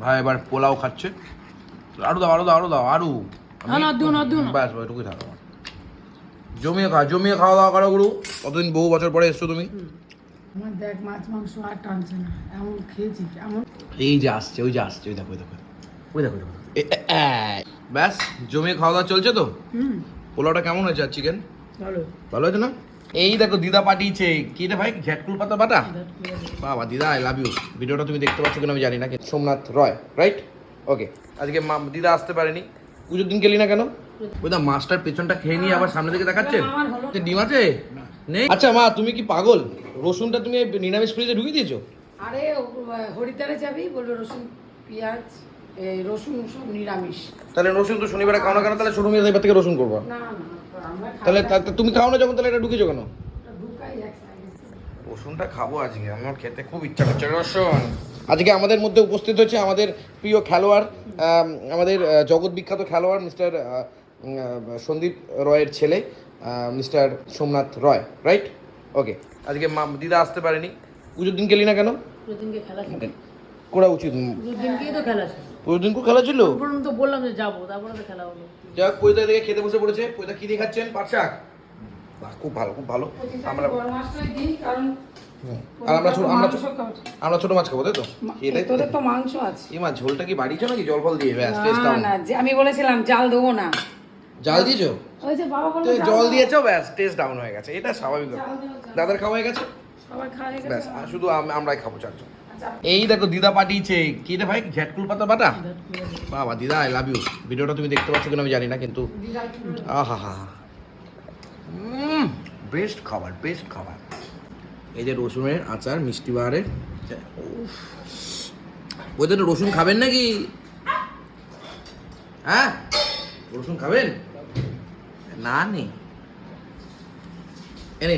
ভাই এবার পোলাও খাচ্ছে। আরও দাও আরও দাও আরও। দাও আরও। ব্যাস এটুকুই থাকো। জমিয়ে খা জমিয়ে খাওয়া দাওয়া করো গুরু। কতদিন বহু বছর পরে এসছো তুমি? দেখ মাছ মাংস আর টানছে না। এমন খেয়েছি এমন। এই যে আসছে ওই যে আসছে ওই দেখো ওই দেখো ওই দেখো। ব্যাস জমিয়ে খাওয়া দাওয়া চলছে তো? পোলাওটা কেমন হয়েছে আর চিকেন ভালো। ভালো হয়েছে না? এই দেখো দিদা পাঠিয়েছে। কি রে ভাই? ঘ্যাটকুল পাতা বাটা? বাবা দিদা আই লাভ ইউ ভিডিওটা তুমি দেখতে পাচ্ছ কিনা আমি জানি না সোমনাথ রয় রাইট ওকে আজকে মা দিদা আসতে পারেনি। পুজোর দিন গেলি না কেন? ওই দা মাছটার পেছনটা খেয়ে নিয়ে আবার সামনে দিকে দেখাচ্ছেন যে ডিম আছে? নেই? আচ্ছা মা তুমি কি পাগল? রসুনটা তুমি নিরামিষ ফ্রিজে ঢুকিয়ে দিয়েছ? আরে হরিদ্বারে যাবি? বলল রসুন পেঁয়াজ এই রসুন সব নিরামিষ। তাহলে রসুন তো শনিবারে খাও না কেন? তাহলে ছোট মেয়ে এবার থেকে রসুন করব। না না। তাহলে তুমি খাও না যখন তাহলে এটা ঢুকেছো কেন? রসুনটা খাব আজকে আমার খেতে খুব ইচ্ছা করছে। রসুন। আজকে আমাদের মধ্যে উপস্থিত হচ্ছে আমাদের প্রিয় খেলোয়াড় আমাদের জগৎ বিখ্যাত খেলোয়াড় মিস্টার সন্দীপ রয়ের ছেলে mister Somnath Roy right? Okay আজকে মা দিদা আসতে পারেনি। পুজোর দিন গেলি না কেন? খেলা ছিল। করা উচিত। তো খেলা ছিল। পুজোর দিন খেলা ছিল? তো বললাম যে যাব তারপরে তো খেলা হলো। যাক পয়দা থেকে খেতে বসে পড়েছে। পয়দা কি দিয়ে খাচ্ছেন? পাট শাক? বাহ খুব ভালো খুব ভালো। আমরা। আর আমরা ছোট আমরা খাব। আমরা ছোট মাছ খাব তাই তো? তো তোদের তো মাংস আছে। এই মাছ ঝোলটা কি নাকি? জল ফল দিয়ে ব্যাস টেস্ট না যে আমি বলেছিলাম জাল দেবো না। জাল দিয়েছ? ওই যে বাবা বলল জল। দিয়েছ ব্যাস টেস্ট ডাউন হয়ে গেছে। এটা স্বাভাবিক। দাদার খাওয়া হয়ে গেছে? ব্যাস শুধু আমরাই খাব চারজন। এই দেখো দিদা পাঠিয়েছে। কি রে ভাই? ঘ্যাটকুল পাতা বাটা? বাবা দিদা আই লাভ ইউ ভিডিওটা তুমি দেখতে পাচ্ছ কিনা আমি জানি না কিন্তু আহা হা বেস্ট খাবার বেস্ট খাবার। এই যে রসুনের আচার মিষ্টি বাহারের ওই রসুন খাবেন নাকি? হ্যাঁ? রসুন খাবেন? না নেই এনে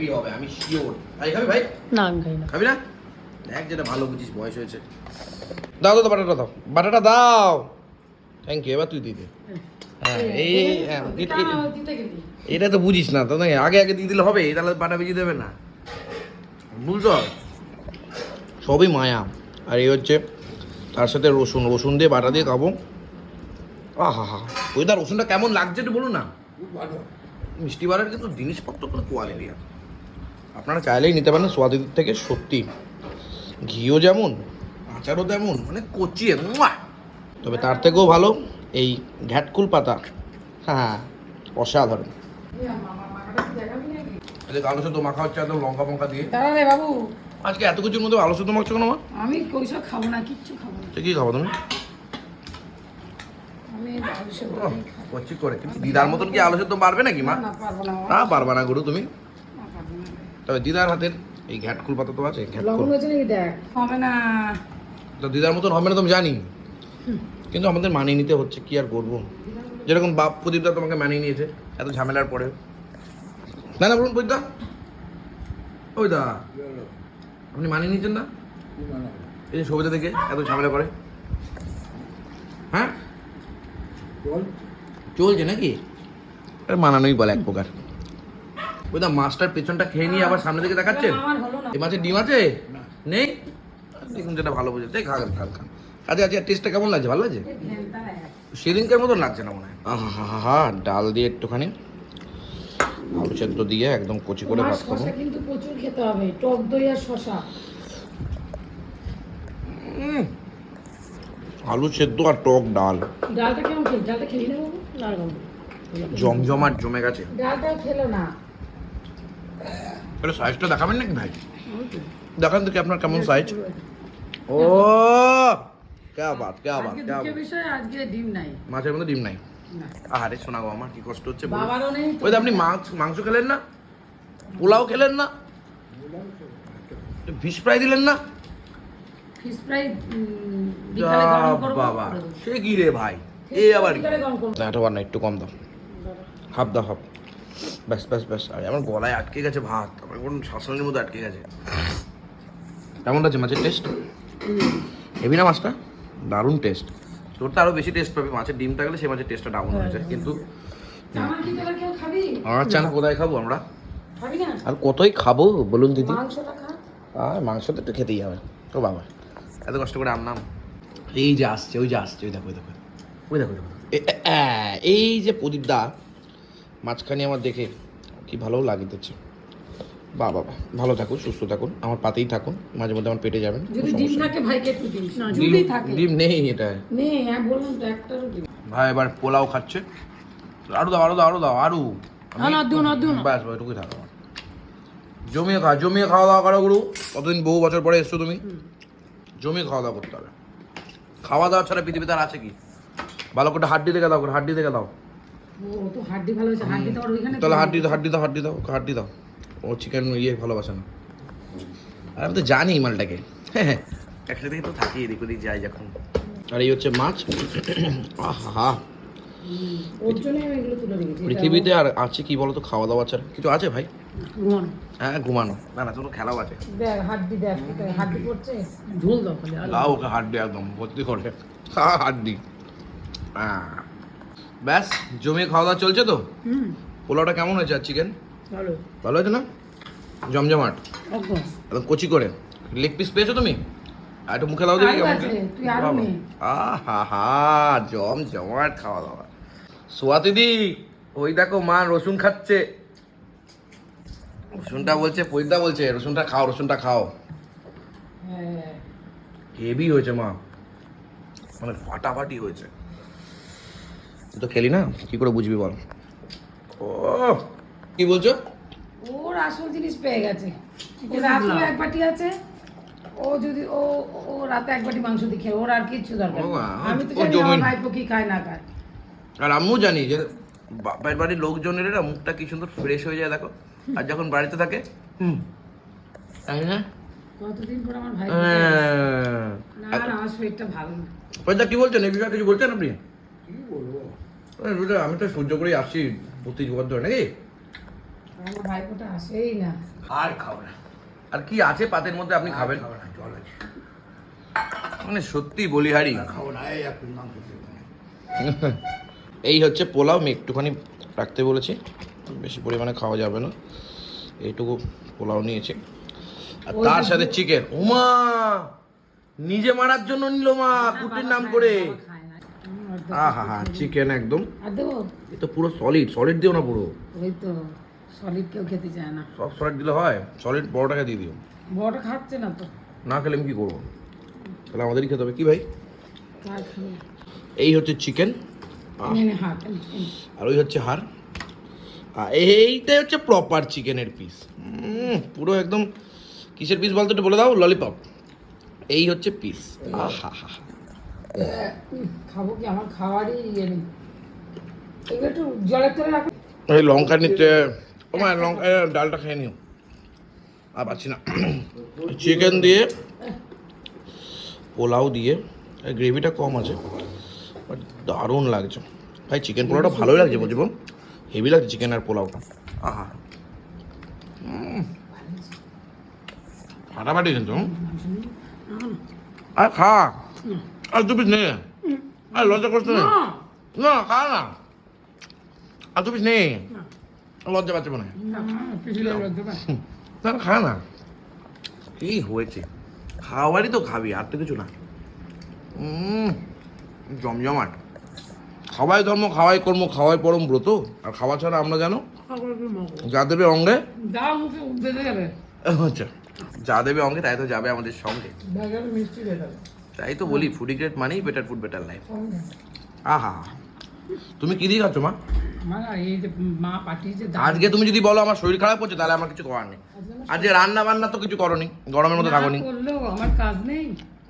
হেভি হবে আমি শিওর ভাই খাবি ভাই? না আমি খাই না। খাবি না? দেখ যেটা ভালো বুঝিস বয়স হয়েছে। দাও দাও বাটাটা দাও। বাটাটা দাও। থ্যাংক ইউ এবার তুই দিদি হ্যাঁ এই হ্যাঁ, এটা তো বুঝিস না তো নাকি? আগে আগে দিয়ে দিলে হবে তাহলে বাটা বেজে দেবে না। বুঝছ? সবই মায়া। আর এই হচ্ছে তার সাথে রসুন। রসুন দিয়ে বাটা দিয়ে খাব। আহা হা ওই তার রসুনটা কেমন লাগছে একটু বলুন না। মিষ্টি বারের কিন্তু জিনিসপত্র কোনো কোয়ালিটি আছে আপনারা চাইলেই নিতে পারেন সোয়াদির থেকে সত্যি। ঘিও যেমন আচারও তেমন মানে কচিয়ে! তবে তার থেকেও ভালো এই ঘ্যাটকুল পাতা। হ্যাঁ অসাধারণ। আজকে আলু মাখা হচ্ছে একদম লঙ্কা ফঙ্কা দিয়ে। বাবু। আজকে এত কিছুর মধ্যে আলু সেদ্ধ মাখছো কেন মা? আমি ওইসব খাব না কিচ্ছু খাব না। কি খাব তুমি? করে। দিদার মতন কি আলু সেদ্ধ পারবে নাকি মা? না পারবা না গুরু তুমি। তবে দিদার হাতের এই ঘ্যাটকুল পাতা তো আছে ঘ্যাটকুল লবণ হয়েছে নাকি দেখ? হবে না। তো দিদার মতন হবে না তো আমি জানি। কিন্তু আমাদের মানিয়ে নিতে হচ্ছে কি আর করব? যেরকম বাপ প্রদীপদা তোমাকে মানিয়ে নিয়েছে এত ঝামেলার পরে না না বলুন প্রদীপদা। ওই দা আপনি মানিয়ে নিয়েছেন না? এই যে সবুজা থেকে এত ঝামেলা করে। হ্যাঁ? চলছে নাকি? আরে মানানোই বলে এক প্রকার। ওই দা মাছটার পেছনটা খেয়ে নিয়ে আবার সামনে দিকে দেখাচ্ছেন আমার হলো এই মাছের ডিম আছে? নেই? দেখুন যেটা ভালো বুঝে দেখ খান খান খান আচ্ছা আচ্ছা টেস্টটা কেমন লাগছে? ভালো লাগছে? সেদিনকার মতন লাগছে না মনে হয়। আহা হা ডাল দিয়ে একটুখানি। আলু সেদ্ধ দিয়ে একদম কচি করে ভাত খাব। কিন্তু প্রচুর খেতে হবে। টক দই আর উম, আলু সেদ্ধ আর টক ডাল। ডালটা কেমন খেলি? ডালটা খেলি না জমজমাট জমে গেছে। ডালটাও খেলো না। এটা সাইজটা দেখাবেন নাকি ভাই? দেখান দেখি আপনার কেমন সাইজ ও কে বাত কে বাত কে বিষয় আজকে ডিম নাই। মাছের মধ্যে ডিম নাই? আরে শোনা গো আমার কি কষ্ট হচ্ছে। ওই আপনি মাছ মাংস খেলেন না? পোলাও খেলেন না? ফিশ ফ্রাই দিলেন না? ফিশ ফ্রাই বাবা সে কি রে ভাই? এ আবার না একটু কম দাও। হাফ দাও হাফ। ব্যাস ব্যাস ব্যাস। আরে আমার গলায় আটকে গেছে ভাত। আমার কোন শাসনের মধ্যে আটকে গেছে। কেমন আছে মাছের টেস্ট হেবি না মাছটা? দারুণ টেস্ট তোর তো আরও বেশি টেস্ট পাবি। মাছের ডিম থাকলে সে মাছের টেস্টটা ডাউন হয়ে যায়। কিন্তু আমার চানা কোথায় খাব আমরা? আর কতই খাব বলুন দিদি। আর মাংস তো একটু খেতেই হবে। তো বাবা। এত কষ্ট করে আনলাম এই যে আসছে ওই যে আসছে ওই দেখো ওই দেখো। ওই দেখো দেখো। এই যে প্রদীপ দা মাঝখানে আমার দেখে কি ভালো লাগিতেছে। বা বাবা ভালো থাকুন সুস্থ থাকুন আমার পাতেই থাকুন মাঝে মধ্যে আমার পেটে যাবেন যদি ডিম থাকে ভাইকে একটু দিস না যদি থাকে। ডিম নেই এটা। নেই হ্যাঁ বললাম তো একটারও ডিম ভাই এবার পোলাও খাচ্ছে। আরও দাও আরও দাও আরও দাও আরও। না না দিও না দিও না। ব্যাস ভাই এটুকুই থাকো। জমিয়ে খা জমিয়ে খাওয়া দাওয়া করো গুরু। কতদিন বহু বছর পরে এসছো তুমি? জমিয়ে খাওয়া দাওয়া করতে হবে। খাওয়া দাওয়া ছাড়া পৃথিবীতে আর আছে কি? ভালো করে হাড্ডি থেকে দাও করে হাড্ডি থেকে দাও। ও তো হাড্ডি ভালো হয়েছে হাড্ডি তো ওইখানে তাহলে হাড্ডি দাও হাড্ডি দাও হাড্ডি দাও হাড্ডি দাও। ও চিকেন ইয়ে ভালোবাসে না। আর আমি তো জানি মালটাকে। হ্যাঁ একসাথেই তো থাকি এদিক ওদিক যাই যখন। আর এই হচ্ছে মাছ। আহা। পৃথিবীতে আর আছে কি বলতো খাওয়া দাওয়া ছাড়া? কিছু আছে ভাই? ঘুমানো। হ্যাঁ ঘুমানো। না না তোর খেলাও আছে। দেখ হাড্ডি দেখ হাড্ডি পড়ছে ঝোল দাও খালি লাও ওকে হাড্ডি একদম ভর্তি করে। হ্যাঁ হাড্ডি। হ্যাঁ ব্যাস জমিয়ে খাওয়া দাওয়া চলছে তো? পোলাওটা কেমন হয়েছে আর চিকেন ভালো। ভালো হয়েছে না? জমজমাট। একদম। কচি করে। লেগ পিস পেয়েছ তুমি? আর একটু মুখে দাও দেখি আরও কেমন। আহা হা জম জমাট খাওয়া দাওয়া সোয়া দিদি ওই দেখো মা রসুন খাচ্ছে। রসুনটা বলছে পৈদা বলছে রসুনটা খাও রসুনটা খাও। হ্যাঁ। হেভি হয়েছে মা। মানে ফাটাফাটি হয়েছে। তুই তো খেলি না? কি করে বুঝবি বল? ও কি বলছো? ওর আসল জিনিস পেয়ে গেছে। রাতেও এক বাটি আছে ও যদি ও ও রাতে এক বাটি মাংস দিয়ে খেয়ে ওর আর কিচ্ছু দরকার আমি তো জানি আমার ভাইপো কি খায় না খায়। আর আম্মু জানি যে বাপের বাড়ির লোকজনের না মুখটা কি সুন্দর ফ্রেশ হয়ে যায় দেখো। আর যখন বাড়িতে থাকে হুম। তাই না? কতদিন পর আমার ভাই হ্যাঁ। না না শরীরটা ভালো না। কি বলছেন? এই বিষয়ে কিছু বলছেন আপনি? রুজা, আমি তো সহ্য করেই আসছি। প্রতি যুগ ধরে নাকি? আমার ভাইপোটা আসেই না। আর খাও না। আর কি আছে পাতের মধ্যে আপনি খাবেন? খাও না জল আছে। মানে সত্যি বলিহারি। খাও না এই একটু মাংস এই হচ্ছে পোলাও আমি একটুখানি রাখতে বলেছি। বেশি পরিমাণে খাওয়া যাবে না। এইটুকু পোলাও নিয়েছি। আর তার সাথে চিকেন ওমা নিজে মারার জন্য নিল মা কুটির নাম করে বাবা খায় না। হুম, অর্ধেক আহা হা চিকেন একদম। আর দেবো? এ তো পুরো সলিড সলিড দিও না পুরো। ওই তো সলিড কেউ খেতে চায় না। সব সলিড দিলে হয় সলিড বড়টাকে দিয়ে দিও। বড় খাচ্ছে না তো। না খেলে আমি কি করব? তাহলে আমাদেরই খেতে হবে। কি ভাই? এই হচ্ছে চিকেন। আর ওই হচ্ছে হাড়। এইটাই হচ্ছে প্রপার চিকেনের পিস পুরো একদম কিসের পিস বলতো একটু বলে দাও? ললিপপ এই হচ্ছে পিস আহা হা উম, খাব কি? আমার খাওয়ারই ইয়ে নেই। এগুলো একটু জলের তলে রাখো। এই লঙ্কা নিতে ও মা লঙ্কা ডালটা খেয়ে নিও। আর পাচ্ছি না। চিকেন দিয়ে পোলাও দিয়ে গ্রেভিটা কম আছে বাট দারুণ লাগছে। ভাই চিকেন পোলাওটা ভালোই লাগছে বুঝব হেভি লাগছে চিকেন আর পোলাওটা। আহা। ফাটাফাটি কিন্তু। আর খা। আর দু পিস নে আর লজ্জা করছে না না খা না আর দু পিস নে লজ্জা পাচ্ছে মনে হয় না খা না কি হয়েছে? খাওয়ারই তো খাবি আর তো কিছু না। জমজমাট। খাওয়াই ধর্ম খাওয়াই কর্ম খাওয়াই পরম ব্রত। আর খাওয়া ছাড়া আমরা জানো? যা দেবে অঙ্গে। আচ্ছা যা দেবে অঙ্গে তাই তো যাবে আমাদের সঙ্গে। তাই তো বলি ফুডি গ্রেট মানেই বেটার ফুড বেটার লাইফ আহা। তুমি কি দিয়ে খাচ্ছ মা? আজকে তুমি যদি বলো আমার শরীর খারাপ হচ্ছে তাহলে আমার কিছু করার নেই। আজকে রান্না বান্না তো কিছু করনি গরমের মধ্যে না থাকোনি করলেও আমার কাজ নেই।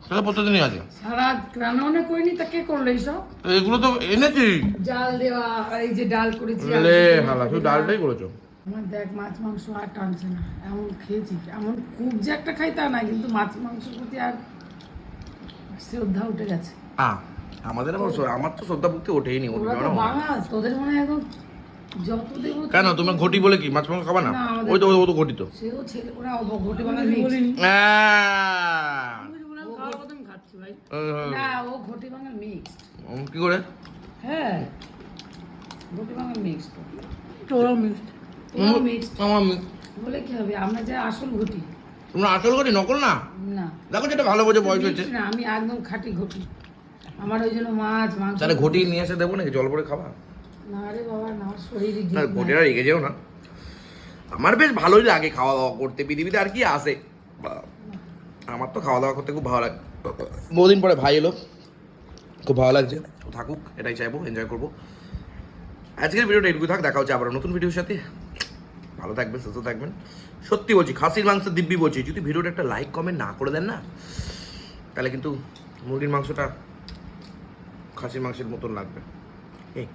সেটা প্রতিদিনই আছে। সারা রান্না বান্না করিনি তা কে করল এইসব? এগুলো তো এনেছি। দেওয়া এই যে ডাল করেছি আর হালা শুধু ডালটাই করেছ? আমার দেখ মাছ মাংস আর টানছে না। এমন খেয়েছি এমন খুব যে একটা খাই তা না কিন্তু মাছ মাংসের প্রতি আর শ্রদ্ধা উঠে গেছে। আ আমাদের আবার স- আমার তো শ্রদ্ধা ভক্তি ওঠেই নি ওরা তো বাঙাল তোদের মনে হয় একদম কেন তোমার ঘটি বলে কি? মাছ মাংস খাবা না? ওই তো ওই তো ঘটি তো ও কি করে? হ্যাঁ মিক্সড মিক্সড বলে কি হবে? আমরা যে আসল ঘটি তোমরা আসল করি নকল না? না। দেখো যেটা ভালো বোঝে বয়স হয়েছে না আমি একদম খাঁটি ঘটি। আমার ওই জন্য মাছ মাংস তাহলে ঘটি নিয়ে এসে দেবো নাকি? জল করে খাবা? না রে বাবা না শরীরে না। ঘটিটা রেখে যেও না। আমার বেশ ভালোই লাগে খাওয়া দাওয়া করতে। পৃথিবীতে আর কি আসে আমার তো খাওয়া দাওয়া করতে খুব ভালো লাগে। বহুদিন পরে ভাই এলো। খুব ভালো লাগছে। থাকুক এটাই চাইব এনজয় করব। আজকের ভিডিওটা এটুকু থাক দেখা হচ্ছে আবার নতুন ভিডিওর সাথে। ভালো থাকবেন, সুস্থ থাকবেন। সত্যি বলছি, খাসির মাংস দিব্যি বলছি, যদি ভিডিওটা একটা লাইক কমেন্ট না করে দেন না, তাহলে কিন্তু মুরগির মাংসটা খাসির মাংসের মতন লাগবে। এই।